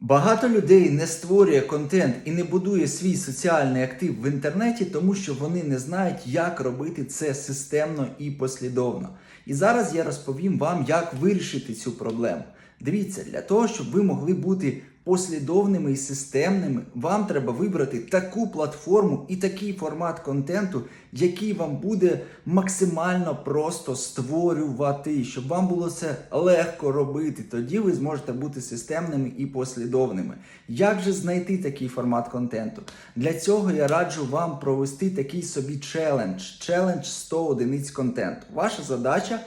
Багато людей не створює контент і не будує свій соціальний актив в інтернеті, тому що вони не знають, як робити це системно і послідовно. І зараз я розповім вам, як вирішити цю проблему. Дивіться, для того, щоб ви могли бути послідовними і системними, вам треба вибрати таку платформу і такий формат контенту, який вам буде максимально просто створювати, щоб вам було це легко робити. Тоді ви зможете бути системними і послідовними. Як же знайти такий формат контенту? Для цього я раджу вам провести такий собі челендж. Челендж 100 одиниць контенту. Ваша задача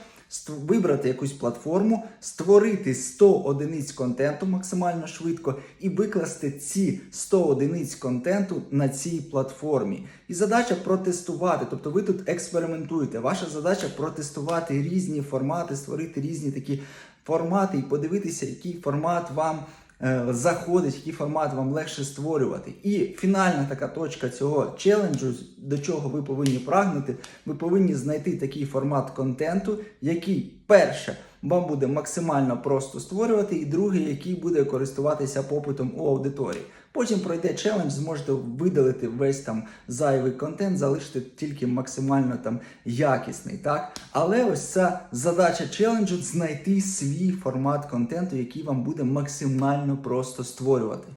вибрати якусь платформу, створити 100 одиниць контенту максимально швидко і викласти ці 100 одиниць контенту на цій платформі. І задача протестувати. Тобто ви тут експериментуєте. Ваша задача протестувати різні формати, створити різні такі формати і подивитися, який формат вам заходить, який формат вам легше створювати. І фінальна така точка цього челенджу, до чого ви повинні прагнути, ви повинні знайти такий формат контенту, який перше вам буде максимально просто створювати, і другий, який буде користуватися попитом у аудиторії. Потім пройде челендж, зможете видалити весь там зайвий контент, залишити тільки максимально там якісний. Так? Але ось ця задача челенджу знайти свій формат контенту, який вам буде максимально просто створювати.